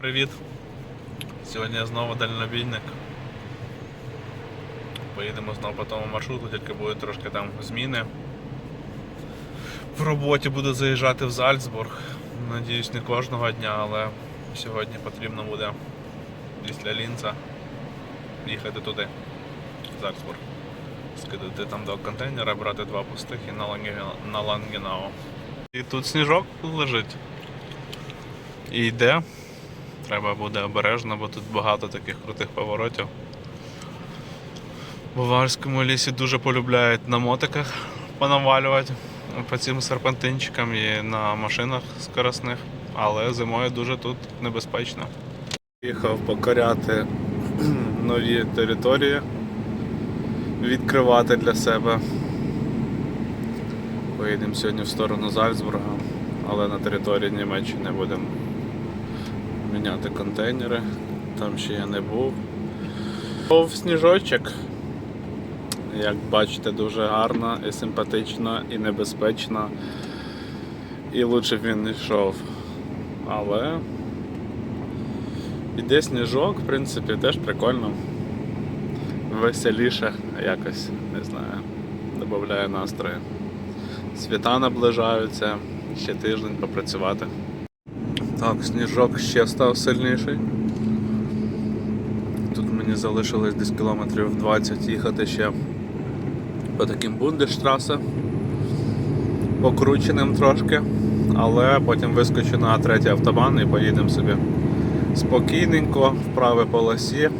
Привіт! Сьогодні знову дальнобійник. Поїдемо знову по тому маршруту, тільки будуть трошки там зміни. В роботі буду заїжджати в Зальцбург. Надіюсь, не кожного дня, але сьогодні потрібно буде після Лінца їхати туди, в Зальцбург. Скидати там до контейнера, брати два пустих і на, Ланге- на Лангенау. І тут сніжок лежить. І йде. Треба буде обережно, бо тут багато таких крутих поворотів. В Баварському лісі дуже полюбляють на мотиках понавалювати по цим серпантинчикам і на машинах скоростних, але зимою дуже тут небезпечно. Їхав покоряти нові території, відкривати для себе. Поїдемо сьогодні в сторону Зальцбурга, але на території Німеччини будемо міняти контейнери. Там ще я не був. Був сніжочок. Як бачите, дуже гарно і симпатично, і небезпечно. І лучше б він не йшов. Але іде сніжок, в принципі, теж прикольно. Веселіше якось, не знаю. Додає настрою. Свята наближаються, ще тиждень попрацювати. Так, сніжок ще став сильніший. Тут мені залишилось десь кілометрів 20 їхати ще по таким бундештрасе, покрученим трошки, але потім вискочу на третій автобан і поїдемо собі спокійненько в правій полосі.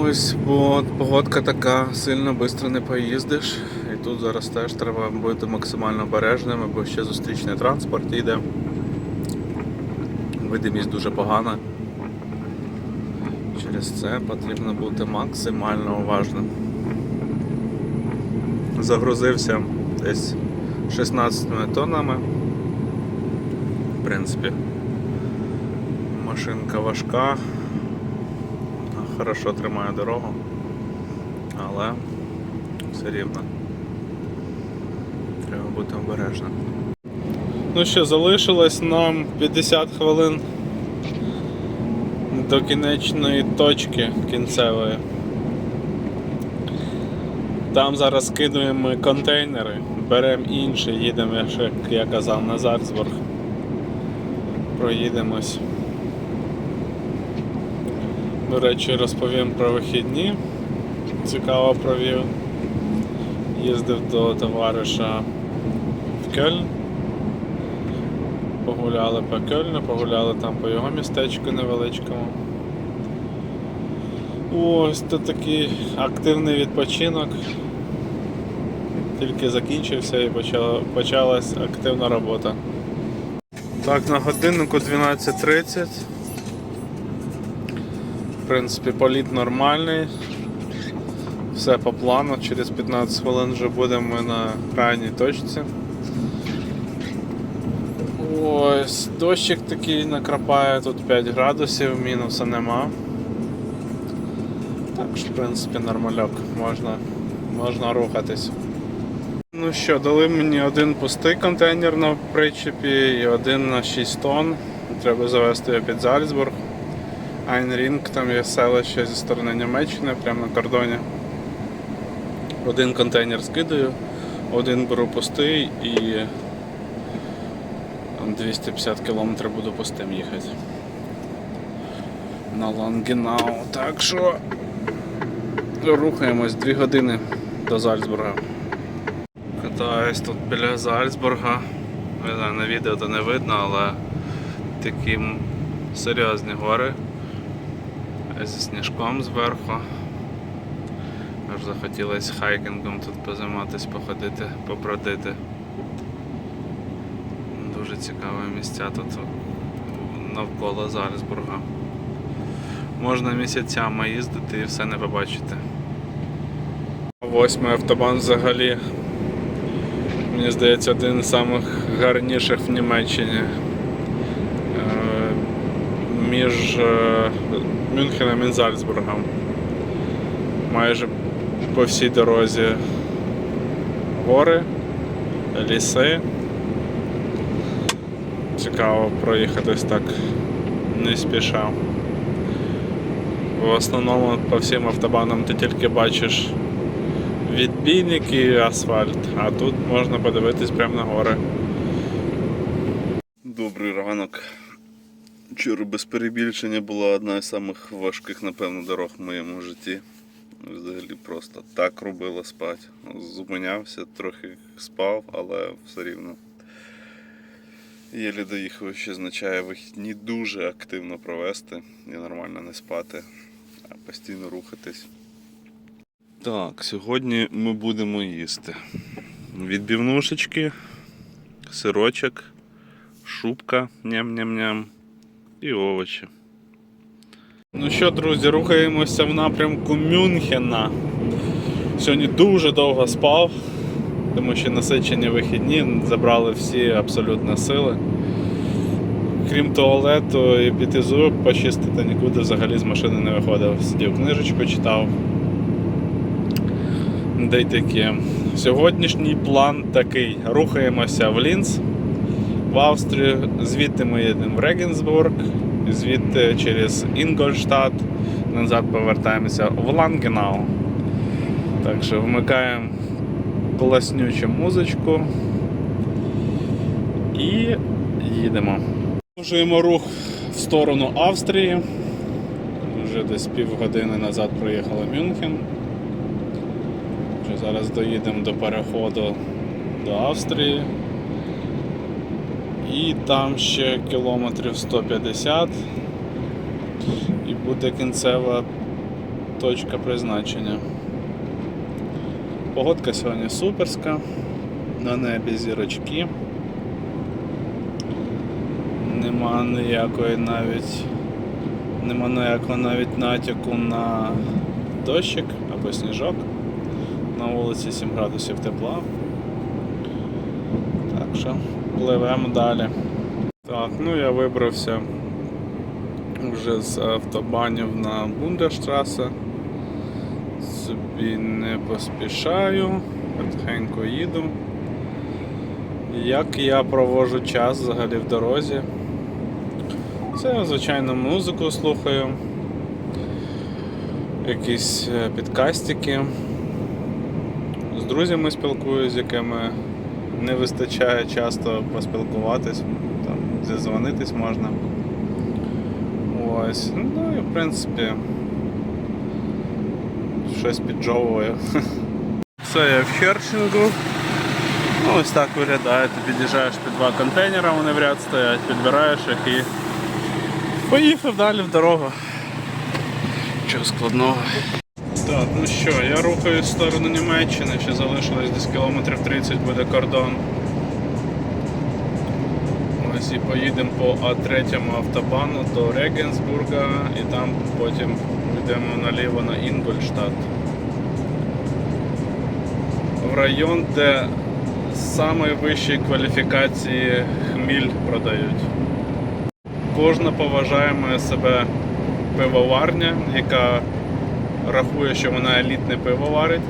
Ось, бо погодка така, сильно швидко не поїздиш. Тут зараз теж треба бути максимально обережними, бо ще зустрічний транспорт їде. Видимість дуже погана. Через це потрібно бути максимально уважним. Загрузився десь 16 тоннами. В принципі, машинка важка, хорошо тримає дорогу, але все рівно. Треба бути обережним. Ну що, залишилось нам 50 хвилин до кінечної точки кінцевої. Там зараз скидуємо контейнери, беремо інші, їдемо, як я казав, на Зальцбург. Проїдемось. До речі, розповім про вихідні. Цікаво провів. Їздив до товариша Кельн. Погуляли по Кельну, погуляли там по його містечку невеличкому. Ось то такий активний відпочинок. Тільки закінчився і почала, почалась активна робота. Так, на годиннику 12.30. В принципі, політ нормальний. Все по плану, через 15 хвилин вже будемо на крайній точці. Ось, дощик такий накрапає, тут 5 градусів, мінуса нема. Так що, в принципі, нормальок, можна, можна рухатись. Ну що, дали мені один пустий контейнер на причепі і один на 6 тонн. Треба завести його під Зальцбург. Айнрінг, там є селище зі сторони Німеччини, прямо на кордоні. Один контейнер скидаю, один беру пустий і 250 км буду пустим їхати. На Лангенау. Так що рухаємось 2 години до Зальцбурга. Катаюсь тут біля Зальцбурга. Не знаю, на відео то не видно, але такі серйозні гори зі сніжком зверху. Аж захотілося хайкінгом тут позайматися, походити, побродити. Дуже цікаві місця тут навколо Зальцбурга. Можна місяцями їздити і все не побачити. Восьмий автобан взагалі, мені здається, один з самих гарніших в Німеччині. Е, Між е, Мюнхеном і Зальцбургом. Майже по всій дорозі гори, ліси. Цікаво проїхатись так не спіша. В основному по всім автобанам ти тільки бачиш відбійник і асфальт, а тут можна подивитись прямо на гори. Добрий ранок. Вчора без перебільшення була одна із самих важких, напевно, дорог в моєму житті. Взагалі просто так робила спати. Зупинявся, трохи спав, але все рівно. Єлі доїхав, що означає вихідні дуже активно провести і нормально не спати, а постійно рухатись. Так, сьогодні ми будемо їсти. Відбівнушечки, сирочок, шубка, ням-ням-ням і овочі. Ну що, друзі, рухаємося в напрямку Мюнхена. Сьогодні дуже довго спав, тому що насичені вихідні забрали всі абсолютно сили. Крім туалету і піти зуб почистити, нікуди взагалі з машини не виходив. Сидів книжечку читав. Де таке. Сьогоднішній план такий. Рухаємося в Лінц, в Австрію, звідти ми їдемо в Регенсбург, звідти через Інгольштадт, назад повертаємося в Лангенау. Так що вмикаємо класнючу музичку і їдемо. Продовжуємо рух в сторону Австрії. Вже десь півгодини назад проїхали Мюнхен. Вже зараз доїдемо до переходу до Австрії. І там ще кілометрів 150 і буде кінцева точка призначення. Погодка сьогодні суперська, на небі зірочки. Нема ніякої навіть нема ніякого навіть натяку на дощик або сніжок. На вулиці 7 градусів тепла. Так що пливемо далі. Так, ну я вибрався вже з автобанів на Бундерштрасе. Собі не поспішаю, потихеньку їду. Як я проводжу час взагалі в дорозі? Це, звичайно, музику слухаю, якісь е, підкастики. З друзями спілкуюсь, з якими не вистачає часто поспілкуватись, там, зізвонитись можна. Ось. Ну і в принципі щось піджовую. Все, я в Херчингу. Ну, ось так виглядає. Ти під'їжджаєш під два контейнера, вони в ряд стоять, підбираєш їх і поїхав далі в дорогу. Чого складного. Так, ну що, я рухаюсь в сторону Німеччини, ще залишилось десь кілометрів 30 буде кордон. Ось і поїдемо по А3 автобану до Регенсбурга і там потім йдемо наліво на Інгольштадт. В район, де вищої кваліфікації хміль продають. Кожна поважаємо себе пивоварня, яка рахує, що вона елітне пиво варить,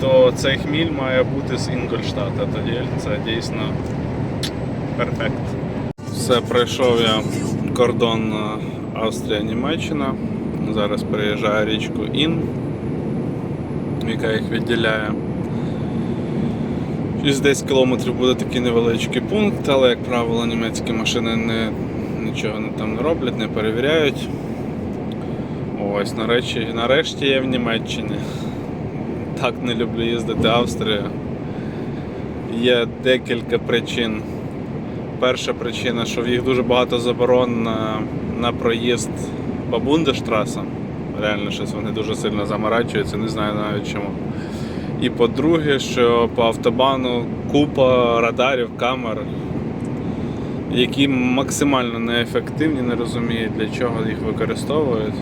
то цей хміль має бути з Інгольштата. Тоді це дійсно перфект. Все, пройшов я кордон е, Австрія-Німеччина. Зараз переїжджаю річку Ін, яка їх відділяє. Через 10 кілометрів буде такий невеличкий пункт, але, як правило, німецькі машини не, нічого не там не роблять, не перевіряють. Ось, нарешті, нарешті я в Німеччині. Так не люблю їздити Австрію. Є декілька причин. Перша причина, що в їх дуже багато заборон на, на проїзд по Бундештрасам. Реально щось вони дуже сильно заморачуються, не знаю навіть чому. І по-друге, що по автобану купа радарів, камер, які максимально неефективні, не розуміють, для чого їх використовують.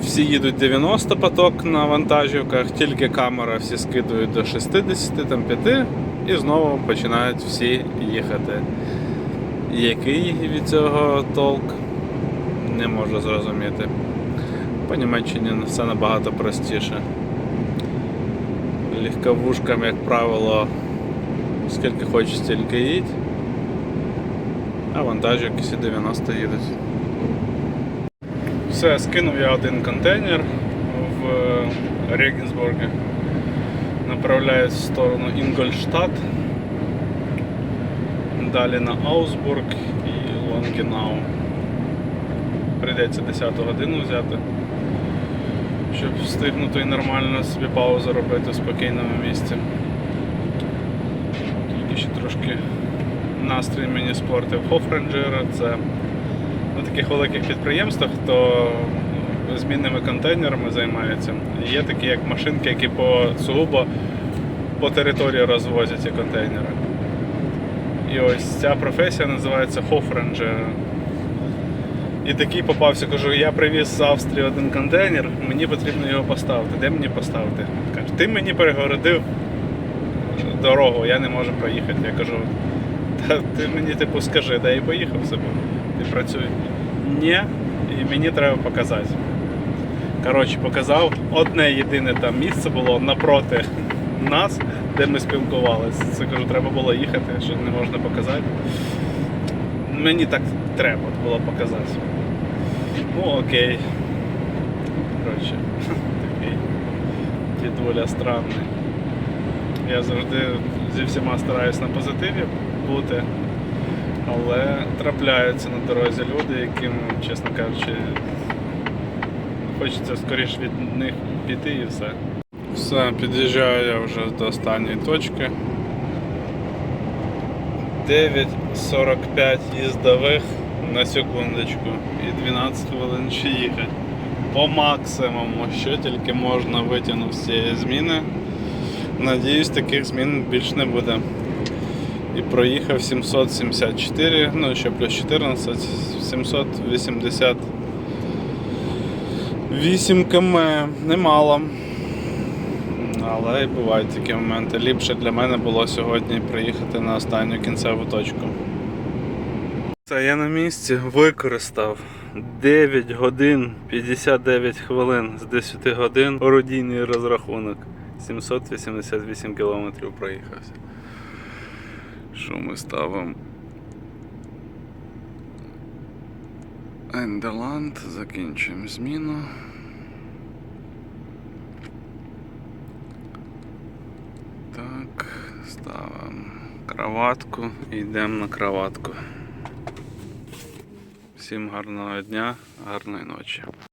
Всі їдуть 90 поток на вантажівках, тільки камера всі скидують до 60, там 5 і знову починають всі їхати. Який від цього толк, не можу зрозуміти. По Німеччині все набагато простіше. Легковушкам, як правило, скільки хочеш, стільки їдь. А вантажик всі 90 їдуть. Все, скинув я один контейнер в Регенсбургі. Направляюсь в сторону Інгольштадт. Далі на Аусбург і Лонгінау. Прийдеться 10 годину взяти, щоб встигнути і нормально собі паузу робити в спокійному місці. Тільки ще трошки настрій мені спортив Хофренджера. Це на таких великих підприємствах, то змінними контейнерами займаються. Є такі як машинки, які по сугубо по території розвозять ці контейнери. І ось ця професія називається Хофренджер. І такий попався, кажу, я привіз з Австрії один контейнер, мені потрібно його поставити. Де мені поставити? Каже, ти мені перегородив дорогу, я не можу проїхати. Я кажу, та ти мені типу скажи, де я поїхав собі. Ти працюй. Ні, і мені треба показати. Коротше, показав. Одне єдине там місце було напроти нас, де ми спілкувалися. Це кажу, треба було їхати, що не можна показати. Мені так треба було показати. Ну окей. Коротше, такий дідуля странний. Я завжди зі всіма стараюсь на позитиві бути, але трапляються на дорозі люди, яким, чесно кажучи, хочеться скоріш від них піти і все. Все, під'їжджаю я вже до останньої точки. 9.45 їздових на секундочку і 12 хвилин ще їхати. По максимуму, що тільки можна витягнути з цієї зміни. Надіюсь, таких змін більш не буде. І проїхав 774, ну ще плюс 14, 788 км. Немало. Але і бувають такі моменти. Ліпше для мене було сьогодні приїхати на останню кінцеву точку. Це я на місці використав 9 годин 59 хвилин з 10 годин орудійний розрахунок. 788 кілометрів проїхався. Що ми ставимо? Ендерланд, закінчуємо зміну. Так, ставимо кроватку і йдемо на кроватку. Всім гарного дня, гарної ночі.